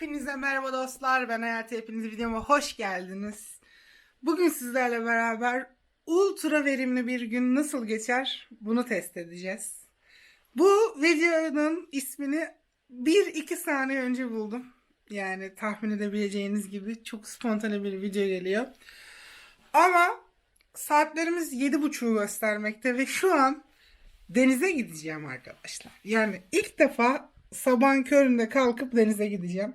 Hepinize merhaba dostlar. Ben Hayati. Hepiniz videoma hoş geldiniz. Bugün sizlerle beraber ultra verimli bir gün nasıl geçer bunu test edeceğiz. Bu videonun ismini 1-2 saniye önce buldum. Yani tahmin edebileceğiniz gibi çok spontane bir video geliyor. Ama saatlerimiz 7.30'u göstermekte ve şu an denize gideceğim arkadaşlar. Yani ilk defa sabahın köründe kalkıp denize gideceğim.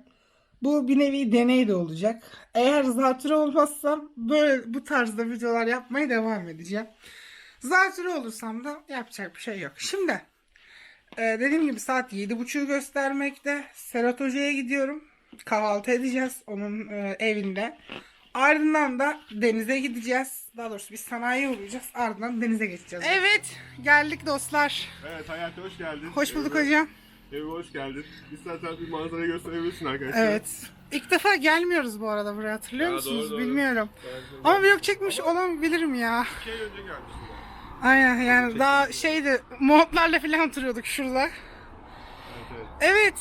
Bu bir nevi deney de olacak. Eğer zatürre olmazsam böyle bu tarzda videolar yapmaya devam edeceğim. Zatürre olursam da yapacak bir şey yok. Şimdi e, dediğim gibi saat 7.30'u göstermekte. Serhat Hoca'ya gidiyorum. Kahvaltı edeceğiz onun e, evinde. Ardından da denize gideceğiz. Daha doğrusu biz sanayiye uğrayacağız. Ardından denize geçeceğiz. Evet geldik dostlar. Evet Hayati hoş geldin. Hoş bulduk Evime- hocam. Evime hoş geldin. İstersen bir manzara gösterebilirsin arkadaşlar. Evet. İlk defa gelmiyoruz bu arada buraya hatırlıyor Ya, musunuz? doğru. Bilmiyorum. Ama vlog çekmiş olabilirim ya. İki ay önce gelmiştim. Aynen yani daha şeydi montlarla falan oturuyorduk şurada. Evet evet. Evet.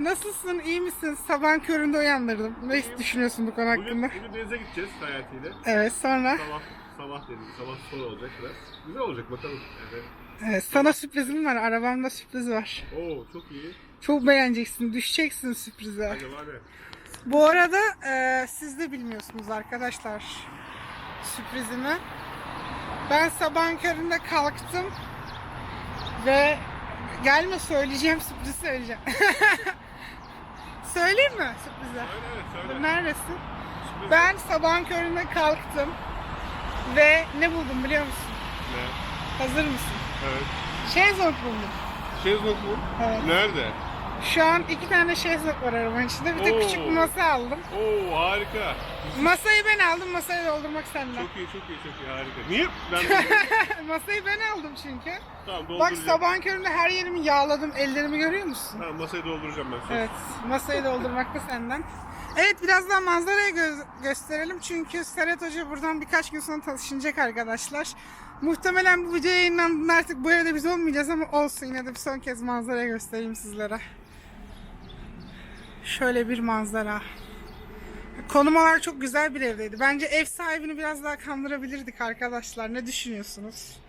Nasılsın? İyi misin? Sabahın köründe uyandırdım. Ne düşünüyorsun bu konu Bugün, hakkında? bugün denize gideceğiz Hayati ile. Evet sonra. Sabah sabah dedim. Sabah spor olacak biraz. Güzel olacak bakalım. Evet. Evet, sana sürprizim var. Arabamda sürpriz var. Oo çok iyi. Çok beğeneceksin. Düşeceksin sürprize. Acaba ne? Bu arada e, siz de bilmiyorsunuz arkadaşlar sürprizimi. Ben sabahın köründe kalktım ve gelme söyleyeceğim sürprizi söyleyeceğim. Söyleyeyim mi sürprizi? Söyle söyle. Neredesin? Sürpriz. Ben sabahın köründe kalktım ve ne buldum biliyor musun? Ne? Hazır mısın? Evet. Şezlong buldum. Şezlong mu? Evet. Nerede? Şu an iki tane şezlong var arabanın içinde. Bir de Oo. küçük bir masa aldım. Oo harika. Masayı ben aldım. Masayı doldurmak senden. Çok iyi çok iyi çok iyi harika. Niye? Ben Masayı ben aldım çünkü. tamam Bak dolduracağım. sabahın köründe her yerimi yağladım. Ellerimi görüyor musun? Tamam masayı dolduracağım ben. söz. Evet. Masayı doldurmak da senden. Evet birazdan manzarayı gö- gösterelim. Çünkü Serhat Hoca buradan birkaç gün sonra taşınacak arkadaşlar. Muhtemelen bu video yayınlandığında artık bu evde biz olmayacağız ama olsun yine de bir son kez manzarayı göstereyim sizlere. Şöyle bir manzara. Konum çok güzel bir evdeydi. Bence ev sahibini biraz daha kandırabilirdik arkadaşlar. Ne düşünüyorsunuz?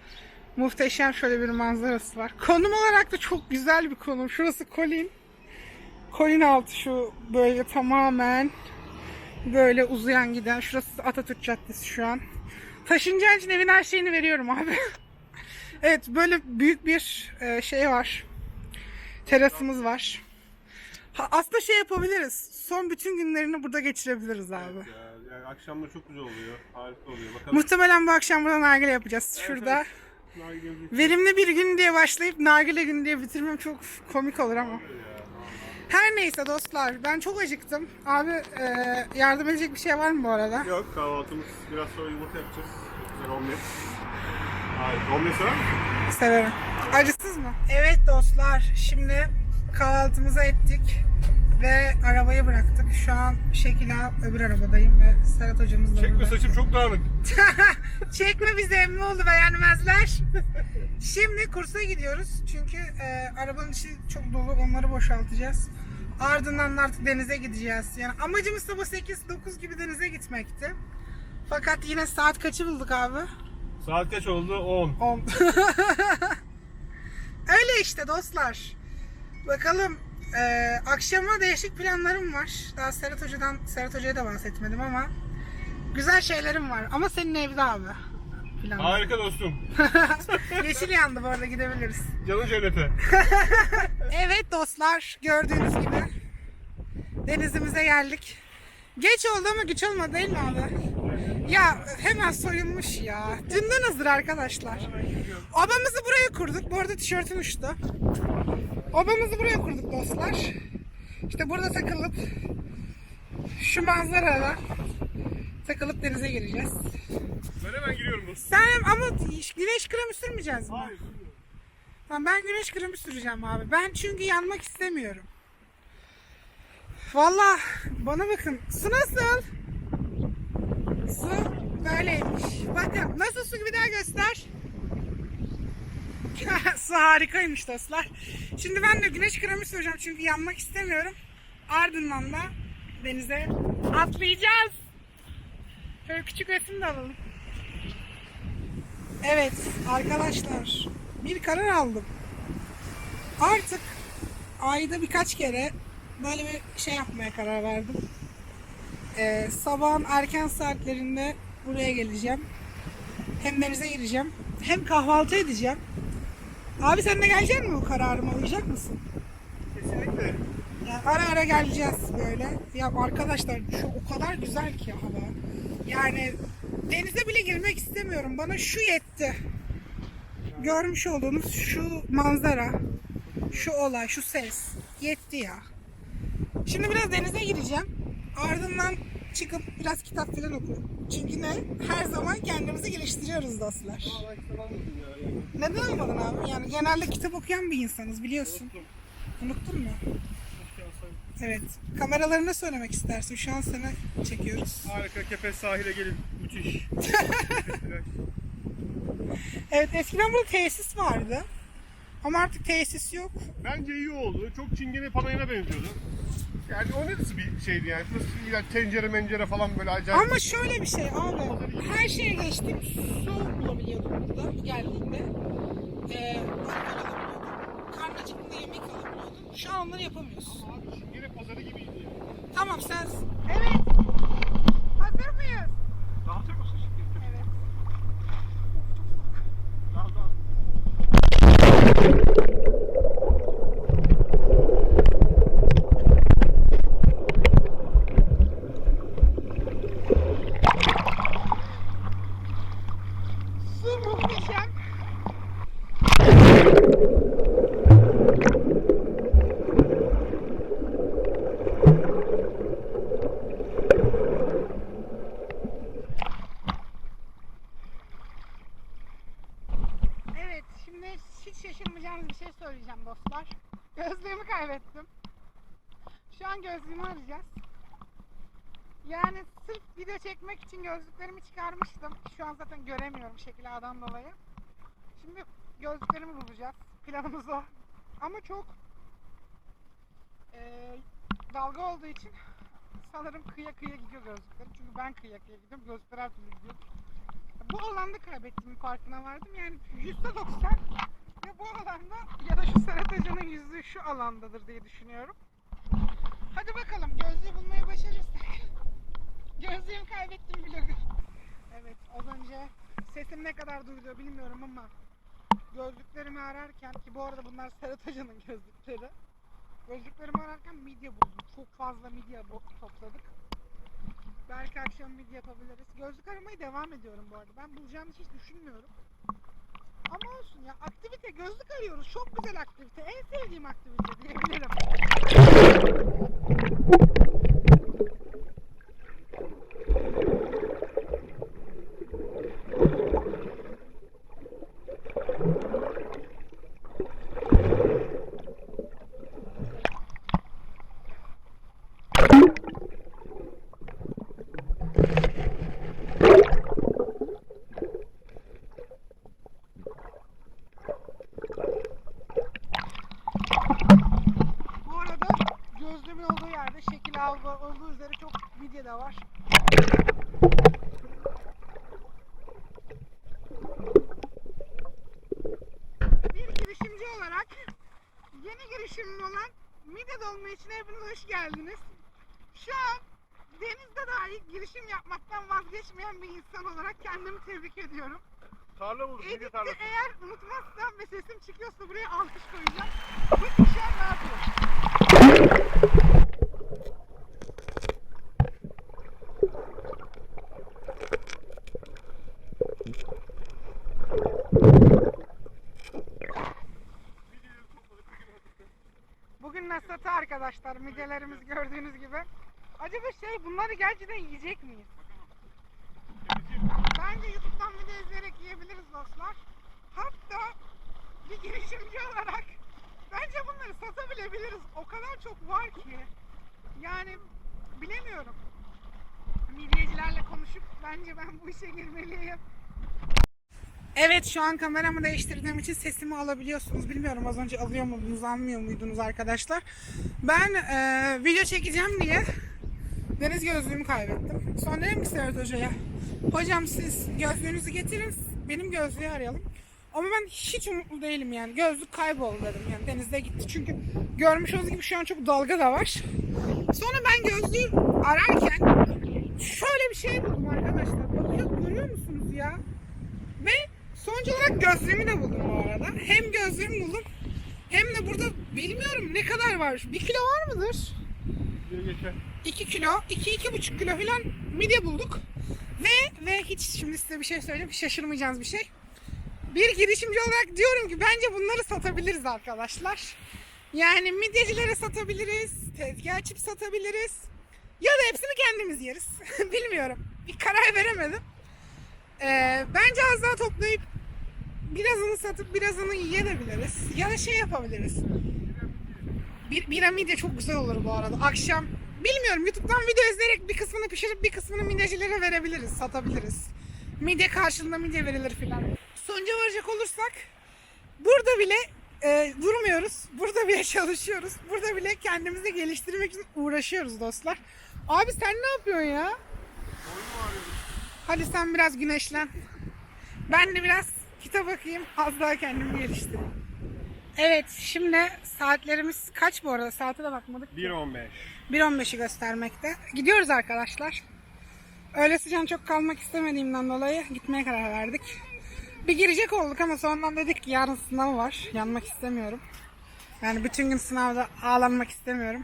Muhteşem şöyle bir manzarası var. Konum olarak da çok güzel bir konum. Şurası Colin. Colin altı şu böyle tamamen böyle uzayan giden. Şurası Atatürk Caddesi şu an. Taşınacağın için evin her şeyini veriyorum abi. evet böyle büyük bir e, şey var. Terasımız var. Ha, aslında şey yapabiliriz. Son bütün günlerini burada geçirebiliriz abi. Ya, yani akşamları çok güzel oluyor. Harika oluyor. Bakalım. Muhtemelen bu akşam burada nargile yapacağız. Şurada. evet. Verimli bir gün diye başlayıp nargile günü diye bitirmem çok komik olur ama. Her neyse dostlar ben çok acıktım. Abi e, yardım edecek bir şey var mı bu arada? Yok kahvaltımız biraz sonra yumurta yapacağız. Güzel omlet. Harika. Omlet sever misin? Severim. Acısız mı? Evet dostlar şimdi kahvaltımızı ettik ve arabayı bıraktık. Şu an şekila öbür arabadayım ve Serhat hocamız da Çekme burada. saçım çok dağınık. Çekme bize emmi oldu beğenmezler. Şimdi kursa gidiyoruz. Çünkü e, arabanın içi çok dolu. Onları boşaltacağız. Ardından da artık denize gideceğiz. Yani amacımız sabah 8-9 gibi denize gitmekti. Fakat yine saat kaçı bulduk abi? Saat kaç oldu? 10. 10. Öyle işte dostlar. Bakalım e, akşama değişik planlarım var. Daha Serhat Hoca'dan Serhat Hoca'ya da bahsetmedim ama güzel şeylerim var. Ama senin evde abi. Planlar. Harika dostum. Yeşil yandı bu arada gidebiliriz. Canın cennete. Evet dostlar gördüğünüz gibi denizimize geldik. Geç oldu ama güç olmadı değil mi abi? Ya hemen soyulmuş ya. Dünden hazır arkadaşlar. Obamızı buraya kurduk. Bu arada tişörtüm uçtu. Obamızı buraya kurduk dostlar. İşte burada takılıp şu manzarada takılıp denize gireceğiz. Ben hemen giriyorum dostum. Sen ama güneş kremi sürmeyeceğiz mi? Hayır. Tamam ben güneş kremi süreceğim abi. Ben çünkü yanmak istemiyorum. Valla bana bakın. Su nasıl? Su böyleymiş. Bakın nasıl su bir daha göster. Su harikaymış dostlar. Şimdi ben de güneş kremi süreceğim çünkü yanmak istemiyorum. Ardından da denize atlayacağız. Şöyle küçük resim de alalım. Evet arkadaşlar bir karar aldım. Artık ayda birkaç kere böyle bir şey yapmaya karar verdim. Ee, sabahın erken saatlerinde buraya geleceğim. Hem denize gireceğim hem kahvaltı edeceğim. Abi sen de gelecek misin bu kararıma uyacak mısın? Kesinlikle. Yani ara ara geleceğiz böyle. Ya arkadaşlar şu o kadar güzel ki hava. Yani denize bile girmek istemiyorum. Bana şu yetti. Görmüş olduğunuz şu manzara, şu olay, şu ses yetti ya. Şimdi biraz denize gireceğim. Ardından çıkıp biraz kitap falan okurum. Çünkü ne? Her zaman kendimizi geliştiriyoruz dostlar. Neden almadın abi? Yani genelde kitap okuyan bir insanız biliyorsun. Unuttun mu? Evet. Kameralarına söylemek istersin. Şu an seni çekiyoruz. Harika Kepez sahile gelin. Müthiş. Evet eskiden burada tesis vardı. Ama artık tesis yok. Bence iyi oldu. Çok çingene panayına benziyordu. Yani o nasıl bir şeydi yani? Nasıl yani tencere mencere falan böyle acayip. Ama şöyle bir şey abi. Her şeye geçtim. Su bulabiliyordum burada geldiğinde. Alabiliyordum. Karnı acıktığında yemek alabiliyordum. Şu an onları yapamıyorsun. Abi çingene pazarı gibiydi ya. Tamam sen... Evet. Hazır mıyız? Dağıtır mısın şimdi? Evet. Dağ dağ. Su muhteşem. Evet, şimdi hiç şaşırmayacağınız bir şey söyleyeceğim dostlar. Gözlüğümü kaybettim. Şu an gözlüğümü arayacağız. Yani sırf video çekmek için gözlüklerimi çıkarmıştım. Şu an zaten göremiyorum şekil A'dan dolayı. Şimdi gözlüklerimi bulacağız. Planımız o. Ama çok eee, dalga olduğu için sanırım kıyıya kıyıya gidiyor gözlüklerim. Çünkü ben kıyıya kıyıya gidiyorum. Gözlükler her türlü gidiyor. Bu alanda kaybettiğimin farkına vardım. Yani yüzde doksan ya bu alanda ya da şu Serhat yüzüğü şu alandadır diye düşünüyorum. Hadi bakalım gözlüğü bulmayı başarırsak. Gözlüğümü kaybettim vlogu. Evet az önce sesim ne kadar duyuluyor bilmiyorum ama gözlüklerimi ararken ki bu arada bunlar Serhat Hoca'nın gözlükleri. Gözlüklerimi ararken midye buldum. Çok fazla midye topladık. Belki akşam midye yapabiliriz. Gözlük aramayı devam ediyorum bu arada. Ben bulacağımı hiç düşünmüyorum. Ama olsun ya aktivite gözlük arıyoruz. Çok güzel aktivite. En sevdiğim aktivite diyebilirim. Bu arada gözlüğümün olduğu yerde şekil algı olduğu üzere çok midye de var. Bir girişimci olarak yeni girişimim olan midye dolma için hepiniz hoş geldiniz. Şu an denizde dahi girişim yapmaktan vazgeçmeyen bir insan olarak kendimi tebrik ediyorum. Tarla bulduk. Editte eğer unutmazsam ve sesim çıkıyorsa buraya alkış koyacağım. Bu şu an ne yapıyor? Bugün nasatı arkadaşlar midyelerimiz gördüğünüz gibi. Acaba şey bunları gerçekten yiyecek miyiz? Bence YouTube'dan video izleyerek yiyebiliriz dostlar. Hatta bir girişimci olarak bence bunları satabilebiliriz. O kadar çok var ki. Yani bilemiyorum. Midyecilerle konuşup bence ben bu işe girmeliyim. Evet şu an kameramı değiştirdiğim için sesimi alabiliyorsunuz. Bilmiyorum az önce alıyor muydunuz, almıyor muydunuz arkadaşlar. Ben e, video çekeceğim diye Deniz gözlüğümü kaybettim. Sonra dedim ki Serhat Hoca'ya hocam siz gözlüğünüzü getirin benim gözlüğü arayalım. Ama ben hiç umutlu değilim yani. Gözlük kayboldu dedim yani denizde gitti. Çünkü görmüş olduğunuz gibi şu an çok dalga da var. Sonra ben gözlüğü ararken şöyle bir şey buldum arkadaşlar. Bakıyor, görüyor musunuz ya? Ve sonuç olarak gözlüğümü de buldum bu arada. Hem gözlüğümü buldum hem de burada bilmiyorum ne kadar var. Bir kilo var mıdır? Geçer. 2 kilo, 2-2,5 kilo falan midye bulduk. Ve ve hiç şimdi size bir şey söyleyeyim. Şaşırmayacağınız bir şey. Bir girişimci olarak diyorum ki bence bunları satabiliriz arkadaşlar. Yani midyecilere satabiliriz, tezgah açıp satabiliriz. Ya da hepsini kendimiz yeriz. Bilmiyorum. Bir karar veremedim. Ee, bence az daha toplayıp birazını satıp birazını yiyebiliriz. Ya da şey yapabiliriz. Bir, bira midye çok güzel olur bu arada. Akşam bilmiyorum YouTube'dan video izleyerek bir kısmını pişirip bir kısmını midyecilere verebiliriz, satabiliriz. Midye karşılığında midye verilir filan. Sonuca varacak olursak burada bile e, durmuyoruz. Burada bile çalışıyoruz. Burada bile kendimizi geliştirmek için uğraşıyoruz dostlar. Abi sen ne yapıyorsun ya? Hadi sen biraz güneşlen. Ben de biraz kitap okuyayım. Az daha kendimi geliştireyim. Evet şimdi saatlerimiz kaç bu arada? Saate de bakmadık. 1.15. 1.15'i göstermekte. Gidiyoruz arkadaşlar. Öyle sıcağın çok kalmak istemediğimden dolayı gitmeye karar verdik. Bir girecek olduk ama sonradan dedik ki yarın sınav var. Yanmak istemiyorum. Yani bütün gün sınavda ağlanmak istemiyorum.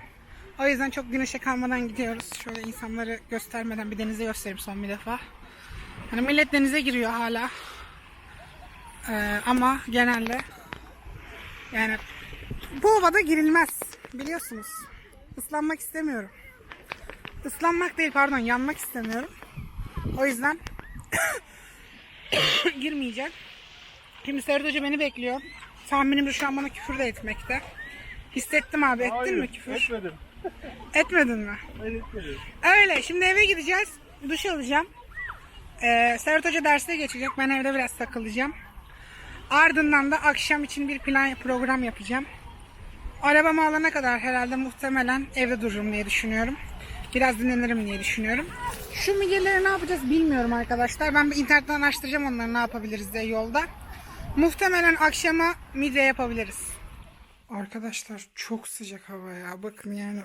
O yüzden çok güneşe kalmadan gidiyoruz. Şöyle insanları göstermeden bir denize göstereyim son bir defa. Hani millet denize giriyor hala. Ee, ama genelde yani bu ovada girilmez. Biliyorsunuz. Islanmak istemiyorum. Islanmak değil pardon yanmak istemiyorum. O yüzden girmeyeceğim. Şimdi Serhat Hoca beni bekliyor. Tahminimce şu an bana küfür de etmekte. Hissettim abi ettin mi küfür? Etmedim. Etmedin mi? Ben etmedim. Öyle şimdi eve gideceğiz. Duş alacağım. Ee, Serhat Hoca derse geçecek. Ben evde biraz takılacağım. Ardından da akşam için bir plan program yapacağım. Arabamı alana kadar herhalde muhtemelen evde dururum diye düşünüyorum. Biraz dinlenirim diye düşünüyorum. Şu midyeleri ne yapacağız bilmiyorum arkadaşlar. Ben bir internetten araştıracağım onları ne yapabiliriz diye yolda. Muhtemelen akşama midye yapabiliriz. Arkadaşlar çok sıcak hava ya. Bakın yani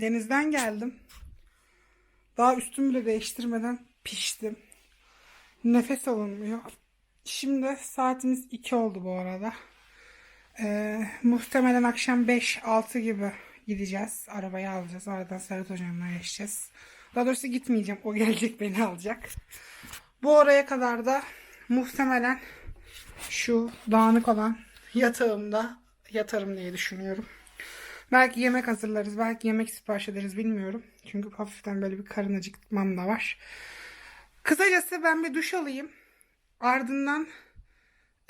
denizden geldim. Daha üstümü bile değiştirmeden piştim. Nefes alınmıyor. Şimdi saatimiz 2 oldu bu arada. Ee, muhtemelen akşam 5-6 gibi gideceğiz. Arabayı alacağız. Aradan Serhat Hocam'la geçeceğiz. Daha doğrusu gitmeyeceğim. O gelecek beni alacak. Bu oraya kadar da muhtemelen şu dağınık olan yatağımda yatarım diye düşünüyorum. Belki yemek hazırlarız. Belki yemek sipariş ederiz bilmiyorum. Çünkü hafiften böyle bir karın acıkmam da var. Kısacası ben bir duş alayım. Ardından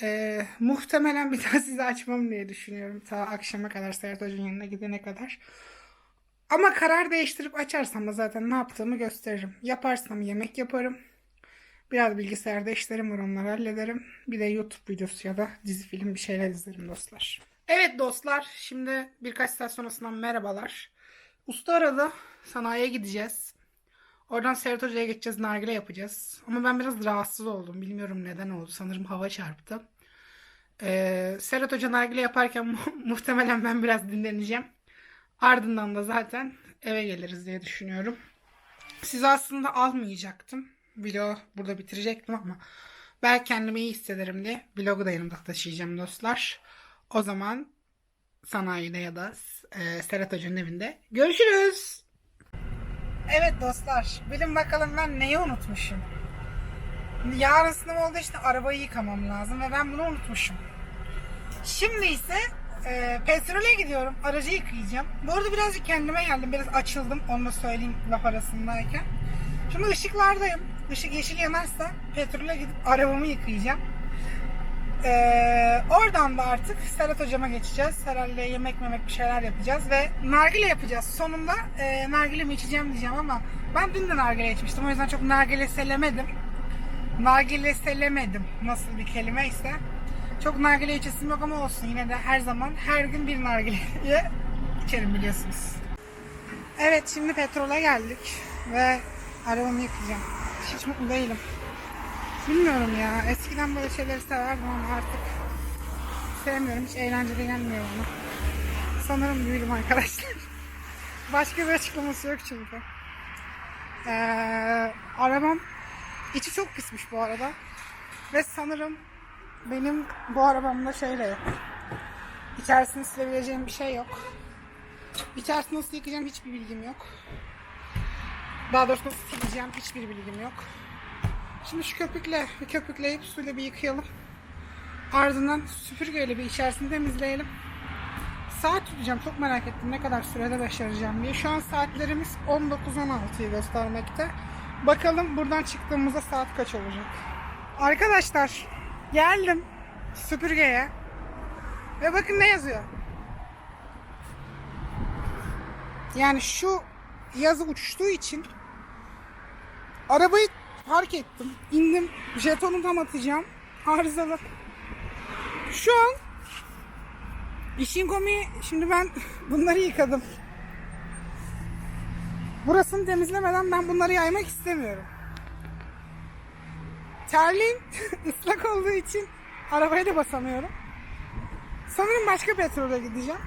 eee, muhtemelen bir daha sizi açmam diye düşünüyorum. Ta akşama kadar Serhat Hoca'nın yanına gidene kadar. Ama karar değiştirip açarsam da zaten ne yaptığımı gösteririm. Yaparsam yemek yaparım. Biraz bilgisayarda işlerim var onları hallederim. Bir de YouTube videosu ya da dizi film bir şeyler izlerim dostlar. Evet dostlar şimdi birkaç saat sonrasından merhabalar. Usta aradı. Sanayiye gideceğiz. Oradan Serhat Hoca'ya geçeceğiz. Nargile yapacağız. Ama ben biraz rahatsız oldum. Bilmiyorum neden oldu. Sanırım hava çarptı. Ee, Serhat Hoca nargile yaparken mu- muhtemelen ben biraz dinleneceğim. Ardından da zaten eve geliriz diye düşünüyorum. Sizi aslında almayacaktım. Vlogu burada bitirecektim ama belki kendimi iyi hissederim diye vlogu da yanımda taşıyacağım dostlar. O zaman sanayide ya da e, Serhat Hoca'nın evinde görüşürüz. Evet dostlar, bilin bakalım ben neyi unutmuşum. Yarın sınav olduğu için arabayı yıkamam lazım ve ben bunu unutmuşum. Şimdi ise e, petrole gidiyorum, aracı yıkayacağım. Bu arada birazcık kendime geldim, biraz açıldım, onu da söyleyeyim laf arasındayken. Şimdi ışıklardayım, ışık yeşil yanarsa petrole gidip arabamı yıkayacağım. Ee, oradan da artık Serhat hocama geçeceğiz. Herhalde yemek memek bir şeyler yapacağız ve nargile yapacağız. Sonunda e, nargile mi içeceğim diyeceğim ama ben dün de nargile içmiştim. O yüzden çok nargile selemedim. Nargile selemedim. Nasıl bir kelime ise. Çok nargile içesim yok ama olsun. Yine de her zaman her gün bir nargile içerim biliyorsunuz. Evet şimdi petrole geldik ve arabamı yıkayacağım. Hiç mutlu değilim. Bilmiyorum ya. Eskiden böyle şeyleri severdim ama artık sevmiyorum. Hiç eğlenceli gelmiyor bana. Sanırım büyüdüm arkadaşlar. Başka bir açıklaması yok çünkü. Ee, arabam içi çok pismiş bu arada. Ve sanırım benim bu arabamda şeyle yok. İçerisini silebileceğim bir şey yok. İçerisini nasıl yıkayacağım hiçbir bilgim yok. Daha doğrusu nasıl sileceğim hiçbir bilgim yok. Şimdi şu köpükle köpükleyip suyla bir yıkayalım. Ardından süpürgeyle bir içerisini temizleyelim. Saat tutacağım. Çok merak ettim ne kadar sürede başaracağım diye. Şu an saatlerimiz 19.16'yı göstermekte. Bakalım buradan çıktığımızda saat kaç olacak. Arkadaşlar geldim süpürgeye. Ve bakın ne yazıyor. Yani şu yazı uçuştuğu için arabayı park ettim. indim. Jetonu tam atacağım. Arızalı. Şu an işin komiği şimdi ben bunları yıkadım. Burasını temizlemeden ben bunları yaymak istemiyorum. Terliğim ıslak olduğu için arabaya da basamıyorum. Sanırım başka petrole gideceğim.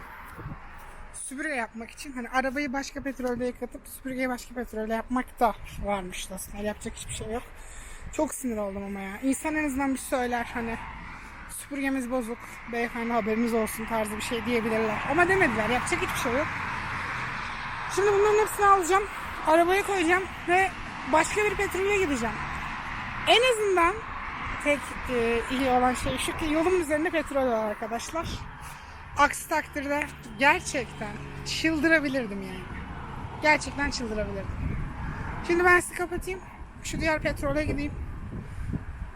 Süpürge yapmak için. Hani arabayı başka petrolde yıkatıp süpürgeyi başka petrolde yapmak da varmış aslında. Yapacak hiçbir şey yok. Çok sinir oldum ama ya. İnsan en azından bir söyler hani süpürgemiz bozuk. Beyefendi haberiniz olsun tarzı bir şey diyebilirler. Ama demediler. Yapacak hiçbir şey yok. Şimdi bunların hepsini alacağım. Arabaya koyacağım ve başka bir petrole gideceğim. En azından tek e, iyi olan şey şu ki yolun üzerinde petrol var arkadaşlar. Aksi takdirde gerçekten çıldırabilirdim yani. Gerçekten çıldırabilirdim. Şimdi ben sizi kapatayım. Şu diğer petrole gideyim.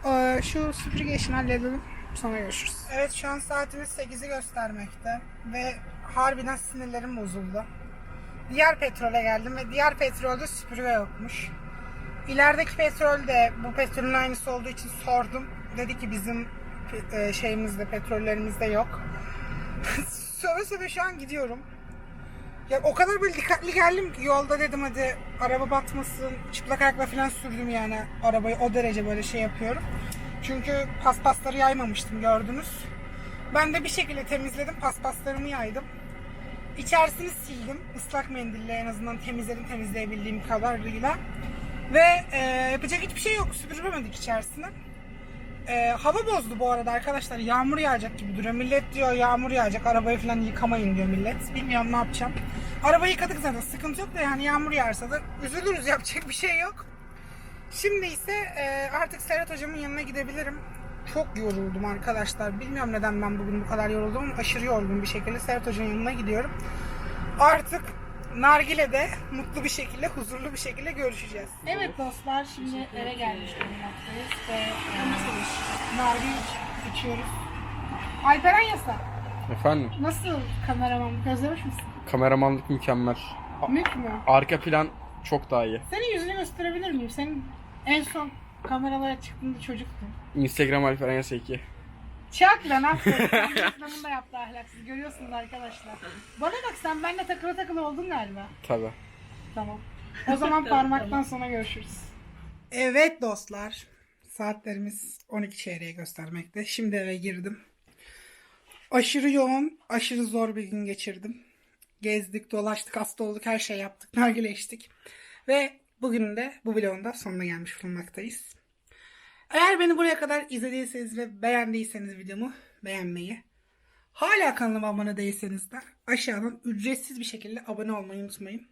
Ee, şu süpürge işini halledelim. Sonra görüşürüz. Evet şu an saatimiz 8'i göstermekte. Ve harbiden sinirlerim bozuldu. Diğer petrole geldim ve diğer petrolde süpürge yokmuş. İlerideki petrol de bu petrolün aynısı olduğu için sordum. Dedi ki bizim e, şeyimizde, petrollerimizde yok. söve söve şu an gidiyorum. Ya o kadar böyle dikkatli geldim ki yolda dedim hadi araba batmasın. Çıplak ayakla falan sürdüm yani arabayı o derece böyle şey yapıyorum. Çünkü paspasları yaymamıştım gördünüz. Ben de bir şekilde temizledim paspaslarımı yaydım. İçerisini sildim. ıslak mendille en azından temizledim temizleyebildiğim kadarıyla. Ve e, yapacak hiçbir şey yok. Süpürmedik içerisini. E, hava bozdu bu arada arkadaşlar. Yağmur yağacak gibi duruyor. Millet diyor yağmur yağacak. Arabayı falan yıkamayın diyor millet. Bilmiyorum ne yapacağım. Arabayı yıkadık zaten. Sıkıntı yok da yani yağmur yağarsa da üzülürüz. Yapacak bir şey yok. Şimdi ise e, artık Serhat hocamın yanına gidebilirim. Çok yoruldum arkadaşlar. Bilmiyorum neden ben bugün bu kadar yoruldum aşırı yorgun bir şekilde Serhat hocanın yanına gidiyorum. Artık Nargile'de mutlu bir şekilde, huzurlu bir şekilde görüşeceğiz. Evet dostlar, şimdi eve gelmiş bulunmaktayız ve e, nargile iç- içiyoruz. Alperen Yasa, Efendim, nasıl kameraman? Özlemiş misin? kameramanlık mükemmel. Mük mü? arka plan çok daha iyi. Senin yüzünü gösterebilir miyim? Senin en son kameralara çıktığında çocuktun. Instagram Alperen Yasa 2. Çak lan aferin. Reklamını da yaptı ahlaksız. Görüyorsunuz arkadaşlar. Bana bak sen benimle takılı takılı oldun galiba. Tabi. Tamam. O zaman parmaktan sonra görüşürüz. Evet dostlar. Saatlerimiz 12 çeyreğe göstermekte. Şimdi eve girdim. Aşırı yoğun, aşırı zor bir gün geçirdim. Gezdik, dolaştık, hasta olduk, her şey yaptık, nargile içtik. Ve bugün de bu vlogun da sonuna gelmiş bulunmaktayız. Eğer beni buraya kadar izlediyseniz ve beğendiyseniz videomu beğenmeyi, hala kanalıma abone değilseniz de aşağıdan ücretsiz bir şekilde abone olmayı unutmayın.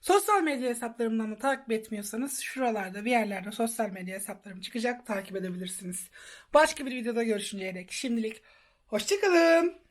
Sosyal medya hesaplarımdan da takip etmiyorsanız şuralarda bir yerlerde sosyal medya hesaplarım çıkacak takip edebilirsiniz. Başka bir videoda görüşünceye dek şimdilik hoşçakalın.